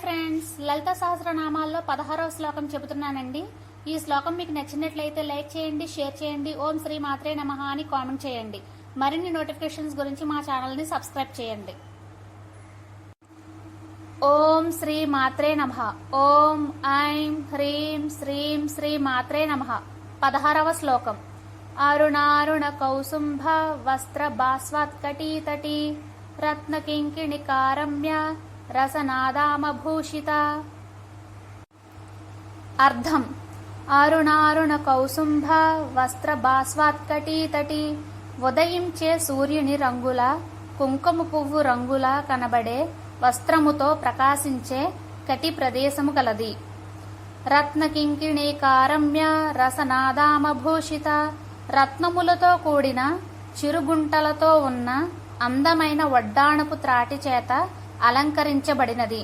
Friends లలిత సహస్రనామాల్లో పదహారవ శ్లోకం చెబుతున్నానండి. ఈ శ్లోకం మీకు నచ్చినట్లయితే లైక్ చేయండి షేర్ చేయండి. ఓం శ్రీ మాత్రే నమః అని కామెంట్ చేయండి. మరిన్ని నోటిఫికేషన్స్ గురించి మా ఛానల్ని సబ్స్క్రైబ్ చేయండి. ఓం శ్రీ మాత్రే నమ. ఓం ఐం హ్రీం శ్రీం శ్రీ మాత్రే నమ. పదహారవ శ్లోకం. అరుణారుణ కౌసుంభ వస్త్ర బాస్వాత్కటీతటీ రత్న కింకిణి కారమ్య రసనాదామభూషిత అర్థం అరుణారుణ కౌసుంభ వస్త్ర బాస్వాత్కటీతటి ఉదయించే సూర్యుని రంగుల కుంకుమ పువ్వు రంగుల కనబడే వస్త్రముతో ప్రకాశించే కటి ప్రదేశము కలది రత్నకింకిణీ కారమ్య రసనాదామభూషిత రత్నములతో కూడిన చిరుగుంటలతో ఉన్న అందమైన వడ్డాణపు త్రాటి చేత అలంకరించబడినది.